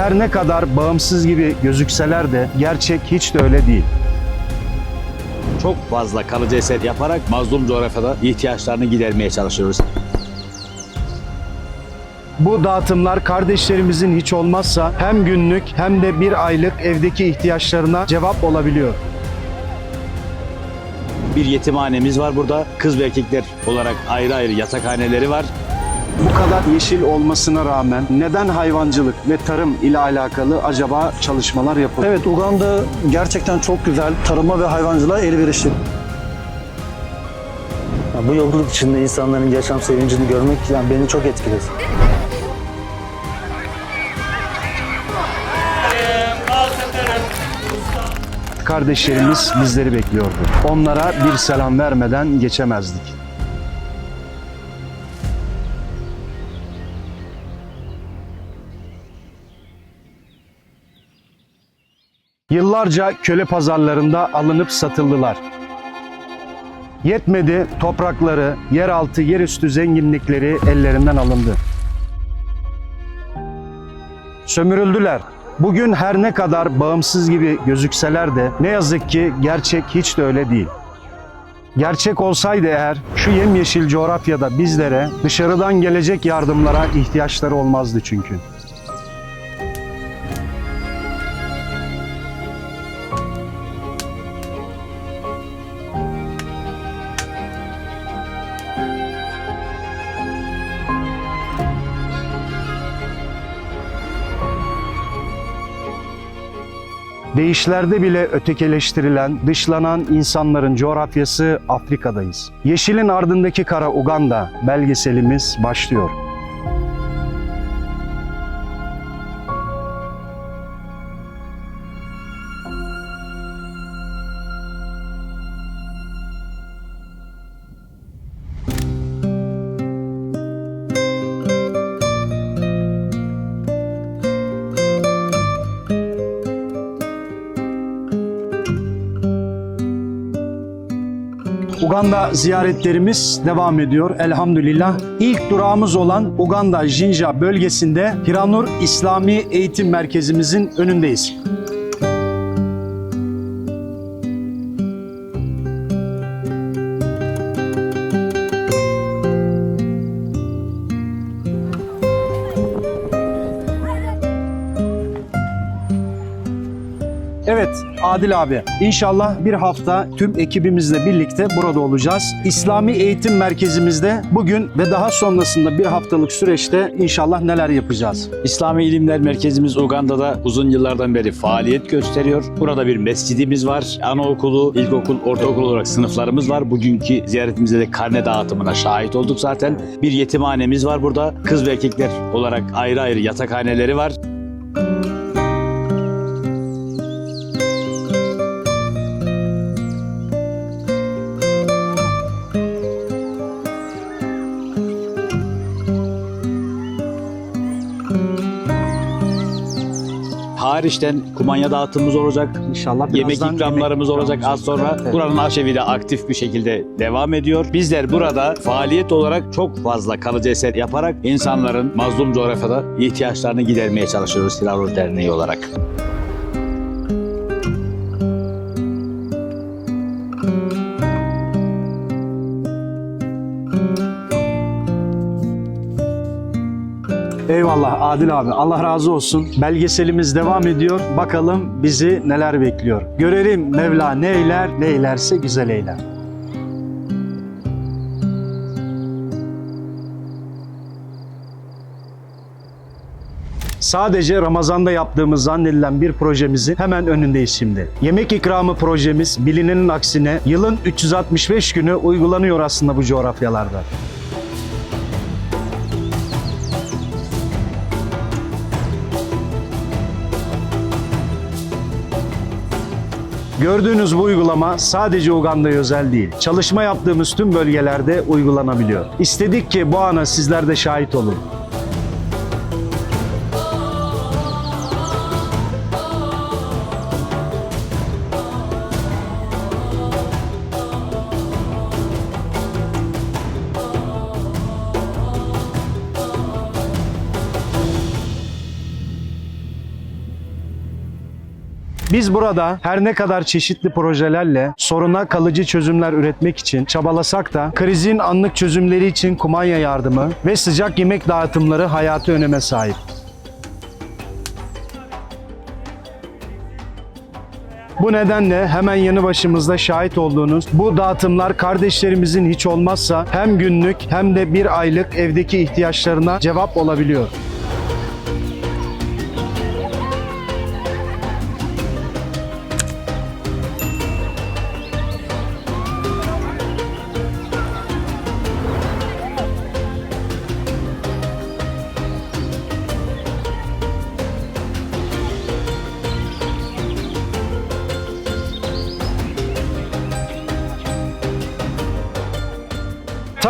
her ne kadar bağımsız gibi gözükseler de gerçek hiç de öyle değil. Çok fazla kalıcı eser yaparak mazlum coğrafyada ihtiyaçlarını gidermeye çalışıyoruz. Bu dağıtımlar kardeşlerimizin hiç olmazsa hem günlük hem de bir aylık evdeki ihtiyaçlarına cevap olabiliyor. Bir yetimhanemiz var burada. Kız ve erkekler olarak ayrı ayrı yatakhaneleri var. Bu kadar yeşil olmasına rağmen neden hayvancılık ve tarım ile alakalı acaba çalışmalar yapılıyor? Evet Uganda gerçekten çok güzel. Tarıma ve hayvancılığa elverişli. Ya bu yolculuk içinde insanların yaşam sevincini görmek yani beni çok etkiledi. Kardeşlerimiz bizleri bekliyordu. Onlara bir selam vermeden geçemezdik. Yıllarca köle pazarlarında alınıp satıldılar. Yetmedi toprakları, yeraltı, yerüstü zenginlikleri ellerinden alındı. Sömürüldüler. Bugün her ne kadar bağımsız gibi gözükseler de ne yazık ki gerçek hiç de öyle değil. Gerçek olsaydı eğer şu yemyeşil coğrafyada bizlere dışarıdan gelecek yardımlara ihtiyaçları olmazdı çünkü. Değişlerde bile ötekileştirilen, dışlanan insanların coğrafyası Afrika'dayız. Yeşilin ardındaki kara Uganda belgeselimiz başlıyor. Uganda ziyaretlerimiz devam ediyor elhamdülillah. İlk durağımız olan Uganda Jinja bölgesinde Hiranur İslami Eğitim Merkezimizin önündeyiz. Evet Adil abi inşallah bir hafta tüm ekibimizle birlikte burada olacağız. İslami Eğitim Merkezimizde bugün ve daha sonrasında bir haftalık süreçte inşallah neler yapacağız? İslami İlimler Merkezimiz Uganda'da uzun yıllardan beri faaliyet gösteriyor. Burada bir mescidimiz var. Anaokulu, ilkokul, ortaokul olarak sınıflarımız var. Bugünkü ziyaretimizde de karne dağıtımına şahit olduk zaten. Bir yetimhanemiz var burada. Kız ve erkekler olarak ayrı ayrı yatakhaneleri var. Hariçten kumanya dağıtımımız olacak. İnşallah Yemek birazdan ikramlarımız yemek olacak az sonra. Evet. Buranın arşivi de aktif bir şekilde devam ediyor. Bizler burada faaliyet olarak çok fazla kalıcı eser yaparak insanların mazlum coğrafyada ihtiyaçlarını gidermeye çalışıyoruz Hilalur Derneği olarak. Eyvallah Adil abi Allah razı olsun. Belgeselimiz devam ediyor. Bakalım bizi neler bekliyor. Görelim Mevla ne eyler ne eylerse güzel eyler. Sadece Ramazan'da yaptığımız zannedilen bir projemizin hemen önündeyiz şimdi. Yemek ikramı projemiz bilinenin aksine yılın 365 günü uygulanıyor aslında bu coğrafyalarda. Gördüğünüz bu uygulama sadece Uganda'ya özel değil. Çalışma yaptığımız tüm bölgelerde uygulanabiliyor. İstedik ki bu ana sizler de şahit olun. Biz burada her ne kadar çeşitli projelerle soruna kalıcı çözümler üretmek için çabalasak da krizin anlık çözümleri için kumanya yardımı ve sıcak yemek dağıtımları hayatı öneme sahip. Bu nedenle hemen yanı başımızda şahit olduğunuz bu dağıtımlar kardeşlerimizin hiç olmazsa hem günlük hem de bir aylık evdeki ihtiyaçlarına cevap olabiliyor.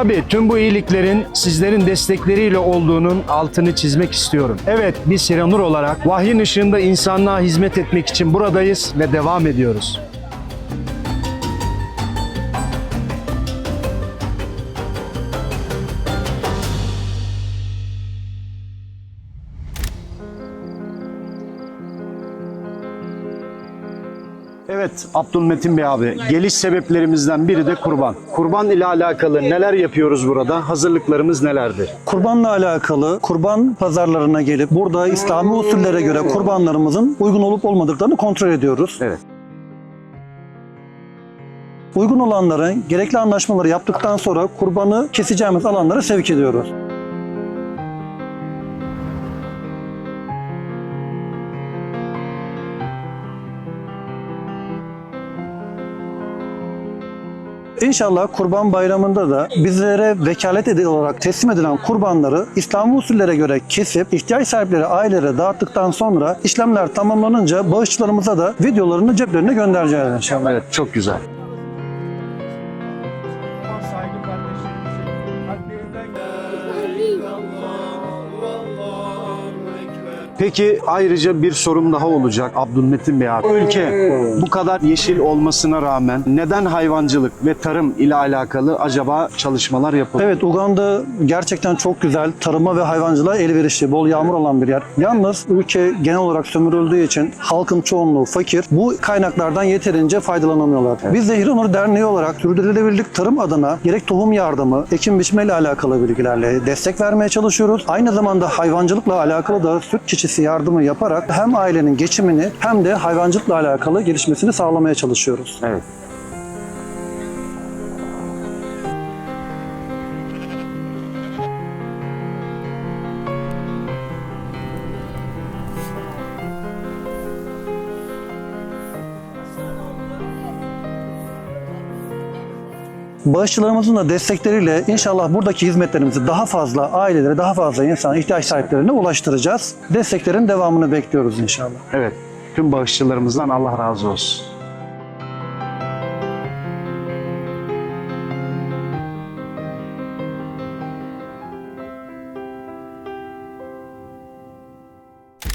Tabii tüm bu iyiliklerin sizlerin destekleriyle olduğunun altını çizmek istiyorum. Evet biz Siranur olarak vahyin ışığında insanlığa hizmet etmek için buradayız ve devam ediyoruz. Evet Abdülmetin Bey abi geliş sebeplerimizden biri de kurban. Kurban ile alakalı neler yapıyoruz burada? Hazırlıklarımız nelerdir? Kurbanla alakalı kurban pazarlarına gelip burada İslami usullere göre kurbanlarımızın uygun olup olmadıklarını kontrol ediyoruz. Evet. Uygun olanları gerekli anlaşmaları yaptıktan sonra kurbanı keseceğimiz alanlara sevk ediyoruz. İnşallah Kurban Bayramı'nda da bizlere vekalet edil olarak teslim edilen kurbanları İslami usullere göre kesip ihtiyaç sahipleri ailelere dağıttıktan sonra işlemler tamamlanınca bağışçılarımıza da videolarını ceplerine göndereceğiz inşallah. Evet çok güzel. Peki ayrıca bir sorum daha olacak Abdülmetin Bey abi. Ülke bu kadar yeşil olmasına rağmen neden hayvancılık ve tarım ile alakalı acaba çalışmalar yapılıyor? Evet Uganda gerçekten çok güzel. Tarıma ve hayvancılığa elverişli, bol yağmur alan bir yer. Yalnız ülke genel olarak sömürüldüğü için halkın çoğunluğu fakir. Bu kaynaklardan yeterince faydalanamıyorlar. Biz de Hiranur Derneği olarak sürdürülebilirlik tarım adına gerek tohum yardımı, ekim biçme ile alakalı bilgilerle destek vermeye çalışıyoruz. Aynı zamanda hayvancılıkla alakalı da süt keçisi yardımı yaparak hem ailenin geçimini hem de hayvancılıkla alakalı gelişmesini sağlamaya çalışıyoruz. Evet. Bağışçılarımızın da destekleriyle inşallah buradaki hizmetlerimizi daha fazla ailelere, daha fazla insan ihtiyaç sahiplerine ulaştıracağız. Desteklerin devamını bekliyoruz inşallah. Evet. Tüm bağışçılarımızdan Allah razı olsun.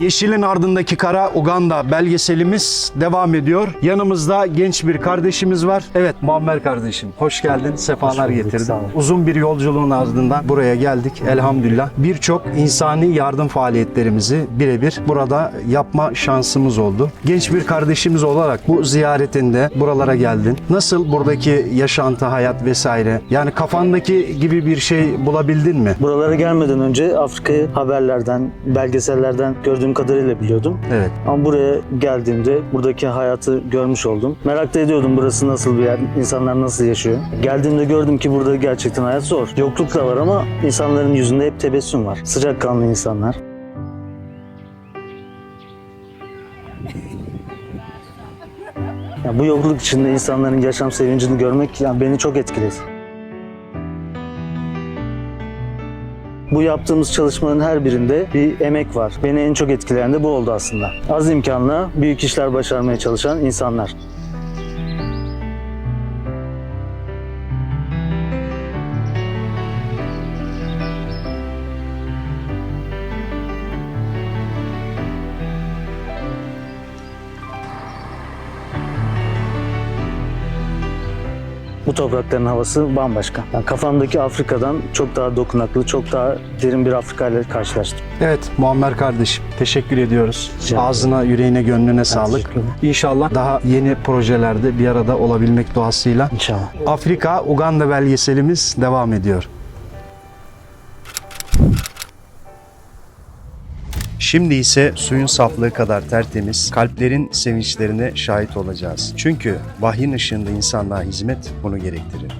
Yeşilin ardındaki kara Uganda belgeselimiz devam ediyor. Yanımızda genç bir kardeşimiz var. Evet Muammer kardeşim hoş geldin. Sefalar bulduk, getirdin. Uzun bir yolculuğun ardından buraya geldik elhamdülillah. Birçok insani yardım faaliyetlerimizi birebir burada yapma şansımız oldu. Genç bir kardeşimiz olarak bu ziyaretinde buralara geldin. Nasıl buradaki yaşantı, hayat vesaire? Yani kafandaki gibi bir şey bulabildin mi? Buralara gelmeden önce Afrika'yı haberlerden, belgesellerden gördüğüm kadarıyla biliyordum. Evet. Ama buraya geldiğimde buradaki hayatı görmüş oldum. Merak da ediyordum burası nasıl bir yer, insanlar nasıl yaşıyor. Geldiğimde gördüm ki burada gerçekten hayat zor. Yokluk da var ama insanların yüzünde hep tebessüm var. Sıcakkanlı insanlar. Ya bu yokluk içinde insanların yaşam sevincini görmek yani beni çok etkiledi. Bu yaptığımız çalışmanın her birinde bir emek var. Beni en çok etkileyen de bu oldu aslında. Az imkanla büyük işler başarmaya çalışan insanlar. Bu toprakların havası bambaşka. Yani kafamdaki Afrika'dan çok daha dokunaklı, çok daha derin bir Afrika ile karşılaştım. Evet Muammer kardeşim teşekkür ediyoruz. Rica. Ağzına, yüreğine, gönlüne sağlık. İnşallah daha yeni projelerde bir arada olabilmek duasıyla. İnşallah. Afrika Uganda belgeselimiz devam ediyor. Şimdi ise suyun saflığı kadar tertemiz, kalplerin sevinçlerine şahit olacağız. Çünkü vahyin ışığında insanlığa hizmet bunu gerektirir.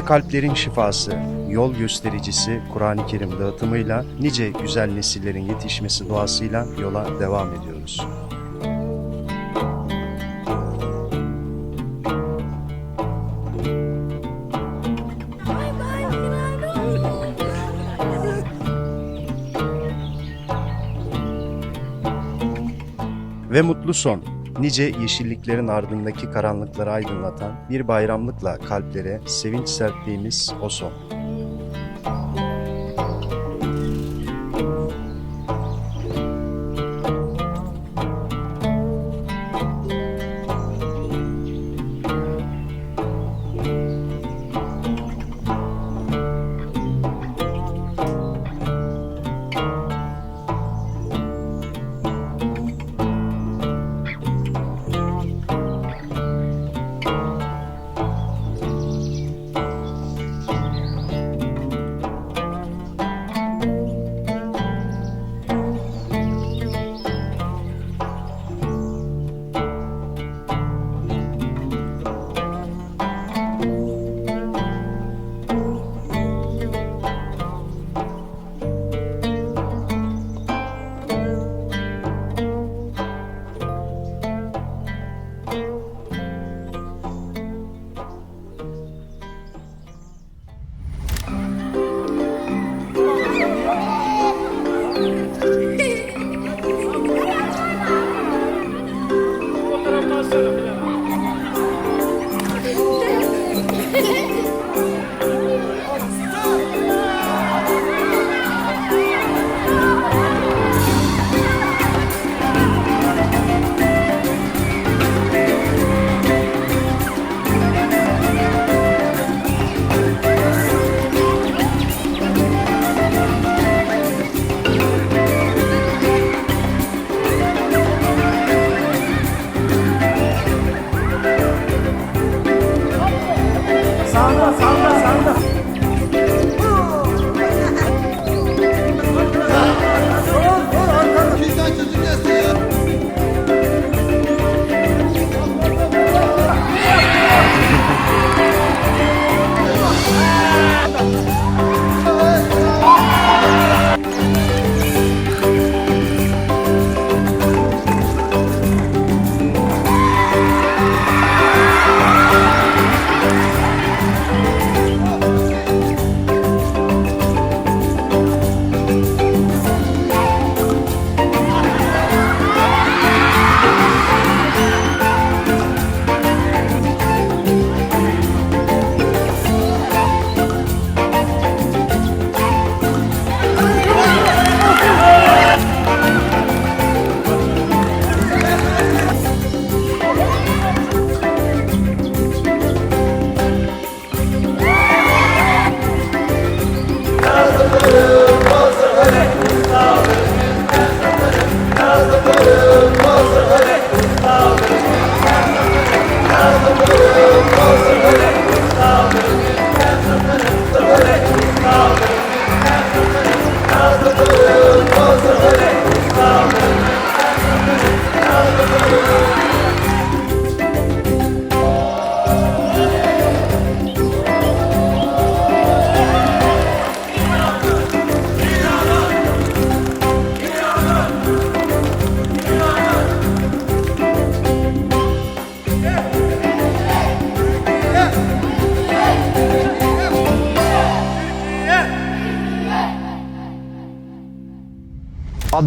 Ve kalplerin şifası, yol göstericisi Kur'an-ı Kerim dağıtımıyla nice güzel nesillerin yetişmesi duasıyla yola devam ediyoruz. Ve mutlu son, nice yeşilliklerin ardındaki karanlıkları aydınlatan bir bayramlıkla kalplere sevinç serptiğimiz o son.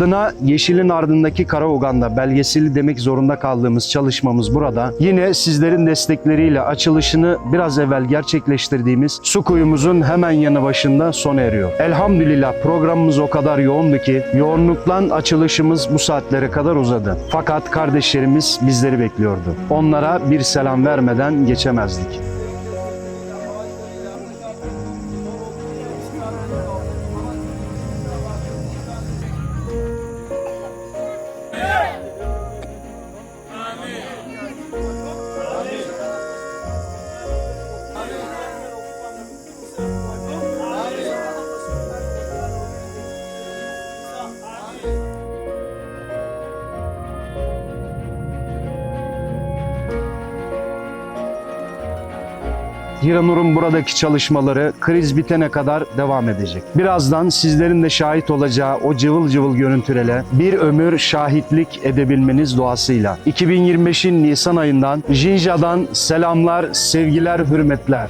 Adına Yeşilin Ardındaki Kara Uganda belgeseli demek zorunda kaldığımız çalışmamız burada. Yine sizlerin destekleriyle açılışını biraz evvel gerçekleştirdiğimiz su kuyumuzun hemen yanı başında sona eriyor. Elhamdülillah programımız o kadar yoğundu ki yoğunluktan açılışımız bu saatlere kadar uzadı. Fakat kardeşlerimiz bizleri bekliyordu. Onlara bir selam vermeden geçemezdik. Hiranur'un buradaki çalışmaları kriz bitene kadar devam edecek. Birazdan sizlerin de şahit olacağı o cıvıl cıvıl görüntülere bir ömür şahitlik edebilmeniz duasıyla. 2025'in Nisan ayından Jinja'dan selamlar, sevgiler, hürmetler.